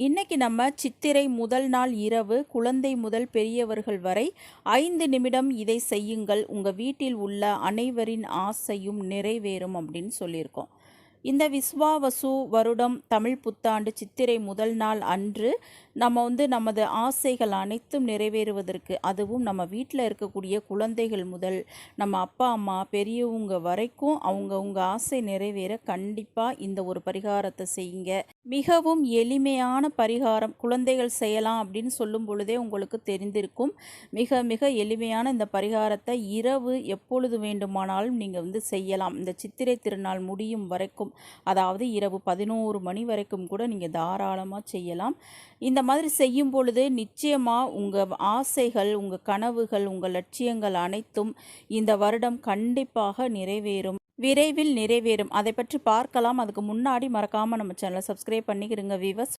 இன்னைக்கு நம்ம சித்திரை முதல் நாள் இரவு குழந்தை முதல் பெரியவர்கள் வரை ஐந்து நிமிடம் இதை செய்யுங்கள். உங்கள் வீட்டில் உள்ள அனைவரின் ஆசையும் நிறைவேறும் அப்படின்னு சொல்லியிருக்கோம். இந்த விஸ்வாவசு வருடம் தமிழ் புத்தாண்டு சித்திரை முதல் நாள் அன்று நம்ம வந்து நமது ஆசைகள் அனைத்தும் நிறைவேறுவதற்கு அதுவும் நம்ம வீட்டில் இருக்கக்கூடிய குழந்தைகள் முதல் நம்ம அப்பா அம்மா பெரியவங்க வரைக்கும் அவங்கவுங்க ஆசை நிறைவேற கண்டிப்பாக இந்த ஒரு பரிகாரத்தை செய்யுங்க. மிகவும் எளிமையான பரிகாரம் குழந்தைகள் செய்யலாம் அப்படின்னு சொல்லும் பொழுதே உங்களுக்கு தெரிந்திருக்கும். மிக மிக எளிமையான இந்த பரிகாரத்தை இரவு எப்பொழுது வேண்டுமானாலும் நீங்கள் வந்து செய்யலாம். இந்த சித்திரை திருநாள் முடியும் வரைக்கும் அதாவது இரவு பதினோரு மணி வரைக்கும் கூட நீங்கள் தாராளமாக செய்யலாம். இந்த மாதிரி செய்யும் பொழுது நிச்சயமாக உங்கள் ஆசைகள் உங்கள் கனவுகள் உங்கள் லட்சியங்கள் அனைத்தும் இந்த வருடம் கண்டிப்பாக நிறைவேறும். விரைவில் நிறைவேறும். அதை பற்றி பார்க்கலாம். அதுக்கு முன்னாடி மறக்காமல் நம்ம சேனலை சப்ஸ்கிரைப் பண்ணிக்கிறங்க வீவர்ஸ்